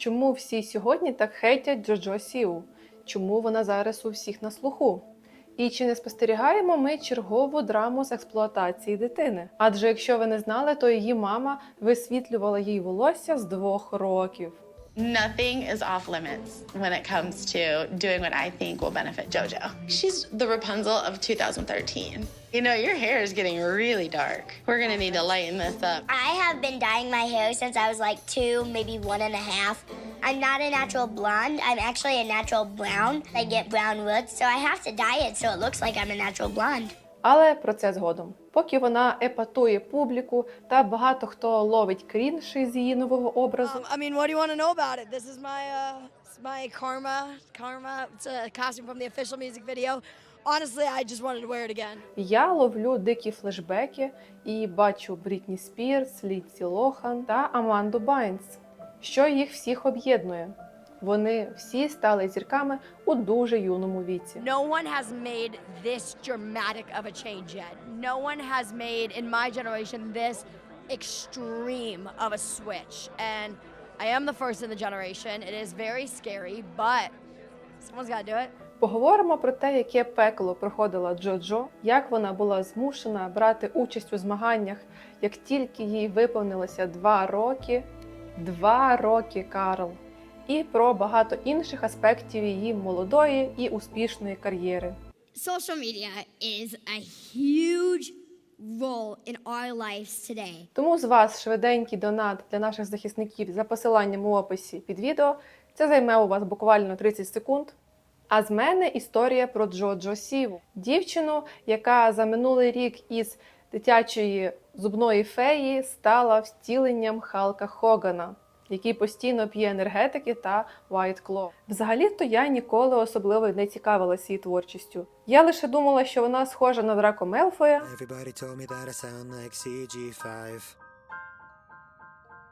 Чому всі сьогодні так хейтять Джоджо Сіу? Чому вона зараз у всіх на слуху? І чи не спостерігаємо ми чергову драму з експлуатації дитини? Адже якщо ви не знали, то її мама висвітлювала їй волосся з двох років. Nothing is off limits when it comes to doing what I think will benefit JoJo. She's the Rapunzel of 2013. You know, your hair is getting really dark. We're gonna need to lighten this up. I have been dyeing my hair since I was like two, maybe one and a half. I'm not a natural blonde. I'm actually a natural brown. I get brown roots, so I have to dye it so it looks like I'm a natural blonde. Але про це згодом. Поки вона епатує публіку та багато хто ловить крінж із її нового образу. Um, I mean, what do you want to know about it? This is my uh, my karma. Karma. It's a costume from the official music video. Honestly, I just wanted to wear it again. Я ловлю дикі флешбеки і бачу Брітні Спірс, Літсі Лохан та Аманду Байнс. Що їх всіх об'єднує? Вони всі стали зірками у дуже юному віці. No one has made this dramatic of a change yet. No one has made, in my generation, this extreme of a switch. And I am the first in the generation. It is very scary, but someone's got to do it. Поговоримо про те, яке пекло проходила Джоджо, як вона була змушена брати участь у змаганнях, як тільки їй виповнилося два роки. Два роки, Карл. І про багато інших аспектів її молодої і успішної кар'єри. social media is a huge role in our lives today. Тому з вас швиденький донат для наших захисників за посиланням у описі під відео. Це займе у вас буквально 30 секунд. А з мене історія про Джоджо Сіву, дівчину, яка за минулий рік із дитячої зубної феї стала втіленням Халка Хогана, який постійно п'є енергетики та White Claw. Взагалі-то я ніколи особливо не цікавилася її творчістю. Я лише думала, що вона схожа на Драко Мелфоя, Everybody told me that I sound like CG5.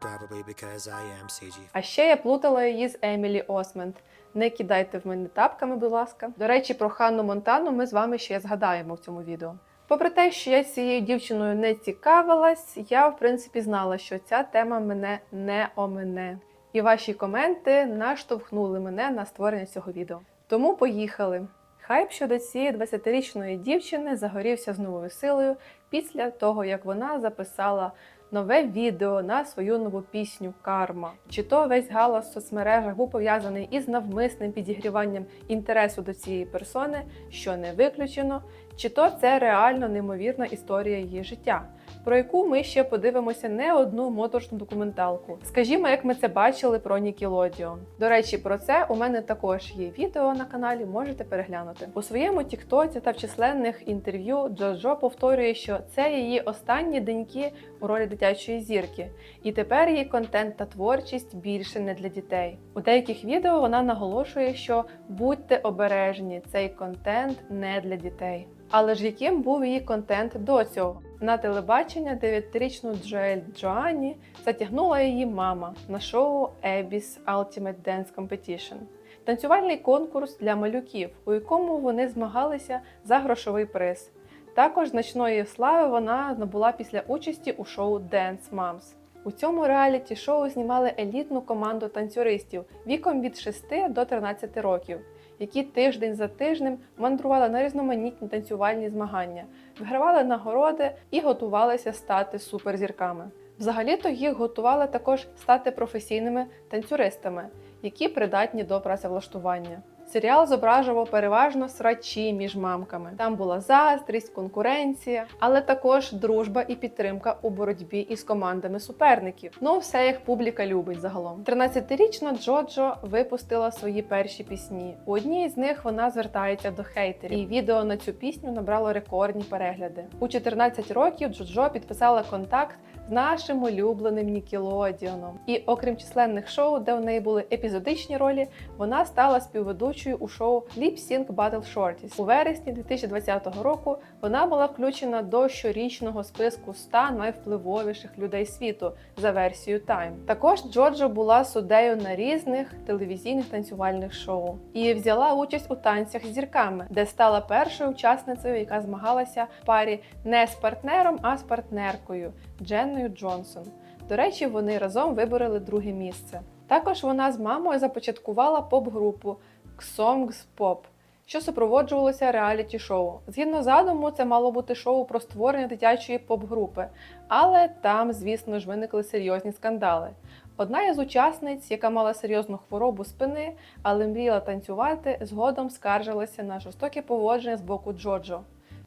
Probably because I am CG. А ще я плутала її з Емілі Осмент. Не кидайте в мене тапками, будь ласка. До речі, про Ханну Монтану ми з вами ще згадаємо в цьому відео. Попри те, що я цією дівчиною не цікавилась, я в принципі знала, що ця тема мене не омине. І ваші коменти наштовхнули мене на створення цього відео. Тому поїхали. Хайп щодо цієї 20-річної дівчини загорівся з новою силою після того, як вона записала нове відео на свою нову пісню Карма. Чи то весь галас в соцмережах був пов'язаний із навмисним підігріванням інтересу до цієї персони, що не виключено, чи то це реально неймовірна історія її життя, про яку ми ще подивимося не одну моторшну документалку. Скажімо, як ми це бачили про Нікелодіон. До речі, про це у мене також є відео на каналі, можете переглянути. У своєму Тіктоці та в численних інтерв'ю Джоджо повторює, що це її останні деньки у ролі дитячої зірки, і тепер її контент та творчість більше не для дітей. У деяких відео вона наголошує, що будьте обережні, цей контент не для дітей. Але ж яким був її контент до цього? На телебачення 9-річну Джоель Джоанні затягнула її мама на шоу Abby's Ultimate Dance Competition. Танцювальний конкурс для малюків, у якому вони змагалися за грошовий приз. Також значної слави вона набула після участі у шоу Dance Moms. У цьому реаліті шоу знімали елітну команду танцюристів віком від 6 до 13 років, які тиждень за тижнем мандрували на різноманітні танцювальні змагання, вигравали нагороди і готувалися стати суперзірками. Взагалі-то їх готували також стати професійними танцюристами, які придатні до працевлаштування. Серіал зображував переважно срачі між мамками. Там була заздрість, конкуренція, але також дружба і підтримка у боротьбі із командами суперників. Ну, все як публіка любить загалом. 13-річна Джоджо випустила свої перші пісні. У одній з них вона звертається до хейтерів, і відео на цю пісню набрало рекордні перегляди. У 14 років Джоджо підписала контакт нашим улюбленим Нікелодіоном. І окрім численних шоу, де у неї були епізодичні ролі, вона стала співведучою у шоу Lip Sync Battle Shorties. У вересні 2020 року вона була включена до щорічного списку 100 найвпливовіших людей світу за версією Time. Також Джоджо була суддею на різних телевізійних танцювальних шоу і взяла участь у танцях з зірками, де стала першою учасницею, яка змагалася в парі не з партнером, а з партнеркою Дженною Джонсон. До речі, вони разом вибороли друге місце. Також вона з мамою започаткувала поп-групу Songs Pop, що супроводжувалося реаліті-шоу. Згідно задуму, це мало бути шоу про створення дитячої поп-групи, але там, звісно ж, виникли серйозні скандали. Одна із учасниць, яка мала серйозну хворобу спини, але мріяла танцювати, згодом скаржилася на жорстоке поводження з боку Джоджо,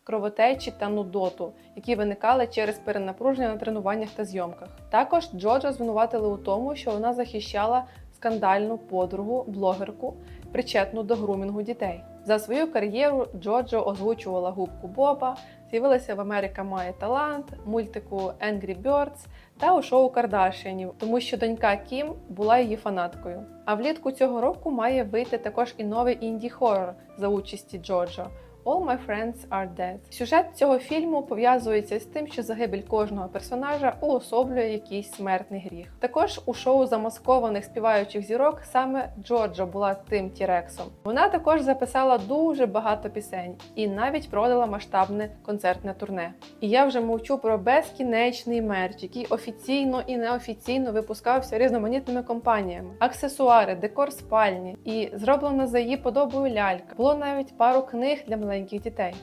кровотечі та нудоту, які виникали через перенапруження на тренуваннях та зйомках. Також Джоджо звинуватили у тому, що вона захищала скандальну подругу, блогерку, причетну до грумінгу дітей. За свою кар'єру Джоджо озвучувала губку Боба, з'явилася в Америка має талант, мультику Angry Birds та у шоу Кардашіанів, тому що донька Кім була її фанаткою. А влітку цього року має вийти також і новий інді хоррор за участі Джоджо. All My Friends Are Dead. Сюжет цього фільму пов'язується з тим, що загибель кожного персонажа уособлює якийсь смертний гріх. Також у шоу замаскованих співаючих зірок саме Джорджа була тим Тірексом. Вона також записала дуже багато пісень і навіть продала масштабне концертне турне. І я вже мовчу про безкінечний мерч, який офіційно і неофіційно випускався різноманітними компаніями, аксесуари, декор спальні і зроблена за її подобою лялька. Було навіть пару книг для маленьких дітей.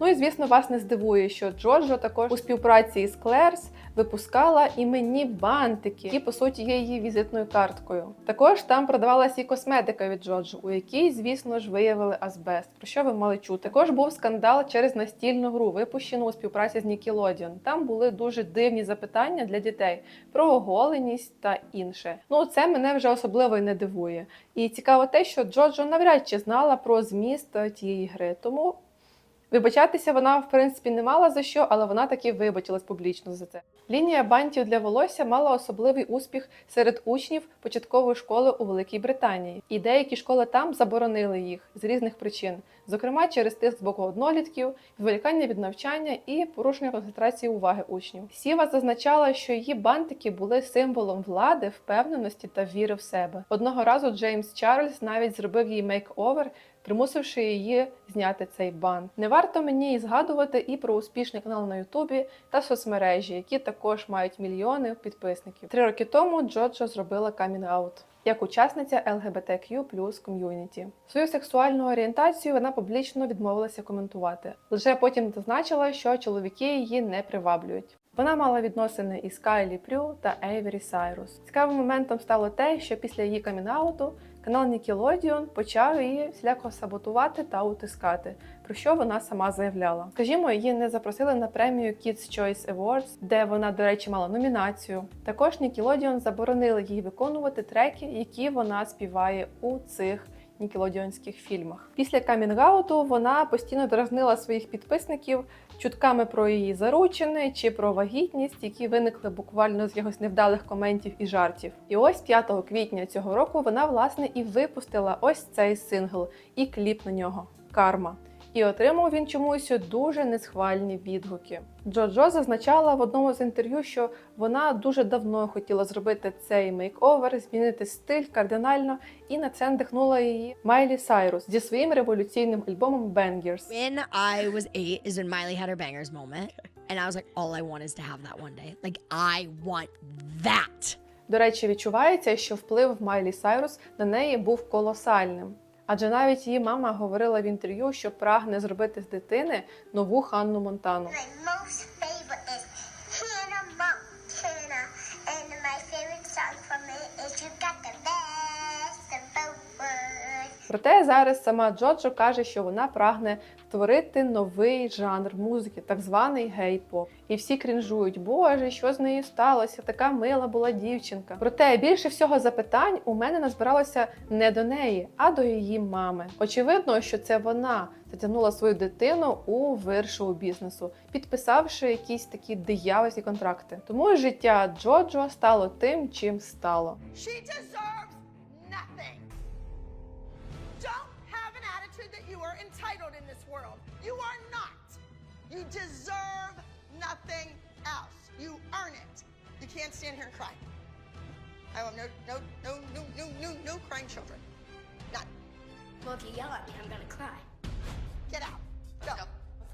Ну і звісно, вас не здивує, що Джорджо також у співпраці із Клерс випускала іменні бантики, які по суті є її візитною карткою. Також там продавалася і косметика від Джорджо, у якій, звісно ж, виявили азбест, про що ви мали чути. Також був скандал через настільну гру, випущену у співпраці з Nickelodeon. Там були дуже дивні запитання для дітей про оголеність та інше. Ну це мене вже особливо і не дивує. І цікаво те, що Джорджо навряд чи знала про зміст е, тієї гри, тому. Вибачатися вона, в принципі, не мала за що, але вона таки вибачилась публічно за це. Лінія бантів для волосся мала особливий успіх серед учнів початкової школи у Великій Британії, і деякі школи там заборонили їх з різних причин, зокрема через тиск з боку однолітків, відволікання від навчання і порушення концентрації уваги учнів. Сіва зазначала, що її бантики були символом влади, впевненості та віри в себе. Одного разу Джеймс Чарльз навіть зробив їй мейк-овер, примусивши її зняти цей бан. Не варто мені і згадувати і про успішний канал на Ютубі та соцмережі, які також мають мільйони підписників. Три роки тому Джоджо зробила камінг-аут. Як учасниця LGBTQ ком'юніті. Свою сексуальну орієнтацію вона публічно відмовилася коментувати. Лише потім зазначила, що чоловіки її не приваблюють. Вона мала відносини із Кайлі Прю та Ейвері Сайрус. Цікавим моментом стало те, що після її камінауту канал Nickelodeon почав її всіляко саботувати та утискати, про що вона сама заявляла. Скажімо, її не запросили на премію Kids Choice Awards, де вона, до речі, мала номінацію. Також Nickelodeon заборонили їй виконувати треки, які вона співає у цих нікелодіонських фільмах. Після камінгауту вона постійно дразнила своїх підписників чутками про її заручини чи про вагітність, які виникли буквально з якихось невдалих коментів і жартів. І ось 5 квітня цього року вона власне і випустила ось цей сингл і кліп на нього Карма. І отримав він чомусь дуже несхвальні відгуки. Джо-Джо зазначала в одному з інтерв'ю, що вона дуже давно хотіла зробити цей мейк-овер, змінити стиль кардинально, і на це надихнула її Майлі Сайрус зі своїм революційним альбомом Bangers. When I was eight is when Miley had her bangers moment. And I was like, all I want is to have that one day. Like, I want that. До речі, відчувається, що вплив Майлі Сайрус на неї був колосальним. Адже навіть її мама говорила в інтерв'ю, що прагне зробити з дитини нову Ханну Монтану. Проте зараз сама Джоджо каже, що вона прагне створити новий жанр музики, так званий гей-поп. І всі крінжують, боже, що з нею сталося? Така мила була дівчинка. Проте більше всього запитань у мене назбиралося не до неї, а до її мами. Очевидно, що це вона затягнула свою дитину у вир шоу-бізнесу, підписавши якісь такі диявольські контракти. Тому життя Джоджо стало тим, чим стало. She You deserve nothing else. You earn it. You can't stand here and cry. I want no, no, no, no, no, no, no crying children. None. Well, if you yell at me, I'm gonna cry. Get out. Go.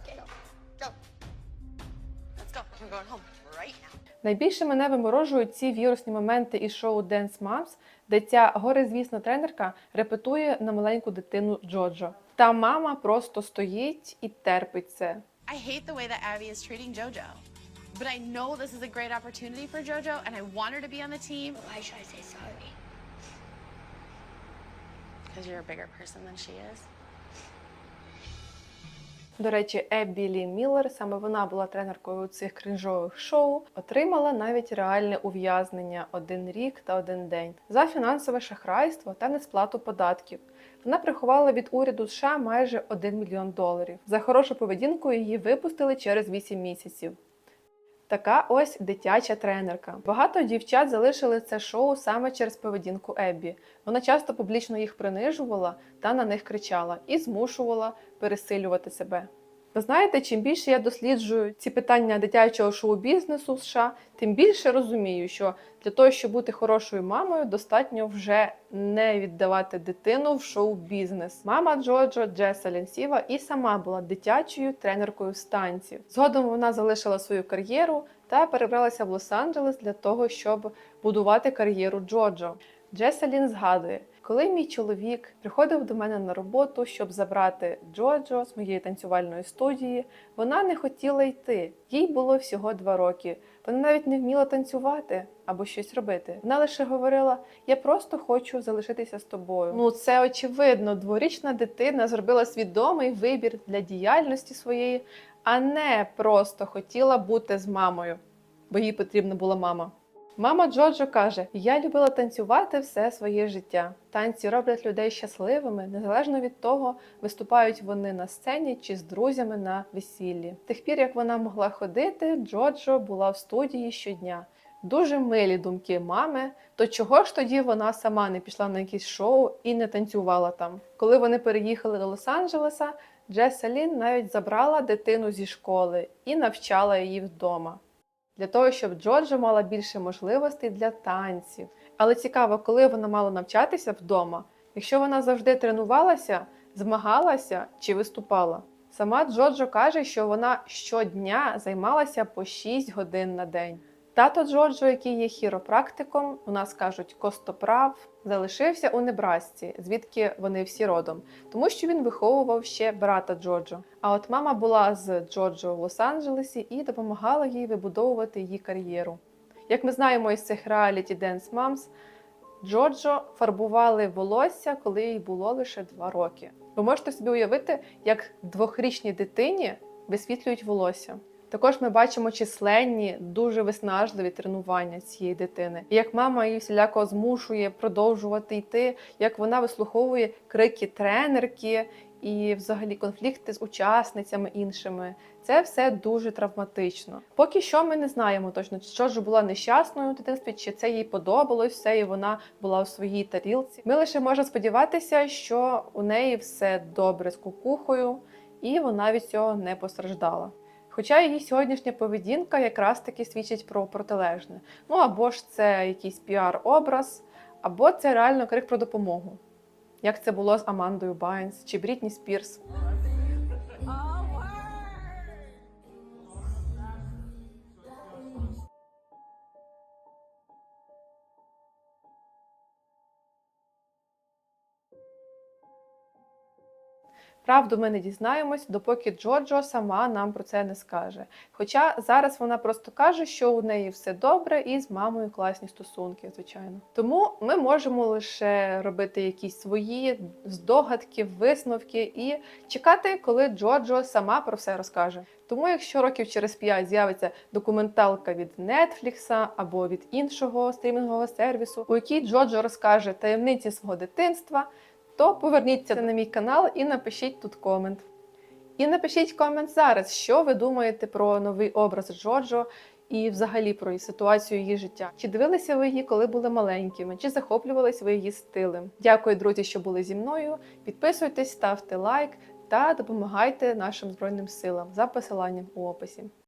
Okay. Go. Go. Let's go. We're going home right now. Найбільше мене виморожують ці вірусні моменти із шоу Dance Moms, де ця горизвісна тренерка репетує на маленьку дитину Джоджо. Та мама просто стоїть і терпить це. I hate the way that Abby is treating JoJo. But I know this is a great opportunity for JoJo, and I want her to be on the team Why should I say sorry? because you're a bigger person than she is. До речі, Еббі Лі Міллер, саме вона була тренеркою цих кринжових шоу, отримала навіть реальне ув'язнення один рік та один день за фінансове шахрайство та несплату податків. Вона приховала від уряду США майже 1 мільйон доларів. За хорошу поведінку її випустили через 8 місяців. Така ось дитяча тренерка. Багато дівчат залишили це шоу саме через поведінку Еббі. Вона часто публічно їх принижувала та на них кричала і змушувала пересилювати себе. Ви знаєте, чим більше я досліджую ці питання дитячого шоу-бізнесу в США, тим більше розумію, що для того, щоб бути хорошою мамою, достатньо вже не віддавати дитину в шоу-бізнес. Мама Джоджо Джеселін Сіва і сама була дитячою тренеркою з. Згодом вона залишила свою кар'єру та перебралася в Лос-Анджелес для того, щоб будувати кар'єру Джоджо. Джеселін згадує, коли мій чоловік приходив до мене на роботу, щоб забрати Джоджо з моєї танцювальної студії, вона не хотіла йти. Їй було всього два роки. Вона навіть не вміла танцювати або щось робити. Вона лише говорила: Я просто хочу залишитися з тобою. Ну це очевидно. Дворічна дитина зробила свідомий вибір для діяльності своєї, а не просто хотіла бути з мамою, бо їй потрібна була мама. Мама Джоджо каже: Я любила танцювати все своє життя. Танці роблять людей щасливими, незалежно від того, виступають вони на сцені чи з друзями на весіллі. Тих пір, як вона могла ходити, Джоджо була в студії щодня. Дуже милі думки мами. То чого ж тоді вона сама не пішла на якісь шоу і не танцювала там? Коли вони переїхали до Лос-Анджелеса, Джеселін навіть забрала дитину зі школи і навчала її вдома для того, щоб Джорджа мала більше можливостей для танців. Але цікаво, коли вона мала навчатися вдома, якщо вона завжди тренувалася, змагалася чи виступала. Сама Джорджо каже, що вона щодня займалася по 6 годин на день. Тато Джорджо, який є хіропрактиком, у нас кажуть костоправ, залишився у Небрасці, звідки вони всі родом, тому що він виховував ще брата Джорджо. А от мама була з Джорджо в Лос-Анджелесі і допомагала їй вибудовувати її кар'єру. Як ми знаємо із цих реаліті Dance Moms, Джорджо фарбували волосся, коли їй було лише два роки. Ви можете собі уявити, як двохрічній дитині висвітлюють волосся. Також ми бачимо численні, дуже виснажливі тренування цієї дитини. І як мама її всіляко змушує продовжувати йти, як вона вислуховує крики тренерки і взагалі конфлікти з учасницями іншими. Це все дуже травматично. Поки що ми не знаємо точно, що ж була нещасною у дитинстві, чи це їй подобалось все, і вона була в своїй тарілці. Ми лише можемо сподіватися, що у неї все добре з кукухою, і вона від цього не постраждала. Хоча її сьогоднішня поведінка якраз таки свідчить про протилежне. Ну або ж це якийсь піар-образ, або це реально крик про допомогу. Як це було з Амандою Байнс чи Брітні Спірс. Правду ми не дізнаємось, допоки Джоджо сама нам про це не скаже. Хоча зараз вона просто каже, що у неї все добре і з мамою класні стосунки, звичайно. Тому ми можемо лише робити якісь свої здогадки, висновки і чекати, коли Джоджо сама про все розкаже. Тому, якщо років через п'ять з'явиться документалка від Нетфлікса або від іншого стрімінгового сервісу, у якій Джоджо розкаже таємниці свого дитинства то поверніться на мій канал і напишіть тут комент. І напишіть комент зараз, що ви думаєте про новий образ Джоджо і взагалі про її ситуацію її життя. Чи дивилися ви її, коли були маленькими, чи захоплювались ви її стилем? Дякую, друзі, що були зі мною. Підписуйтесь, ставте лайк та допомагайте нашим Збройним силам за посиланням у описі.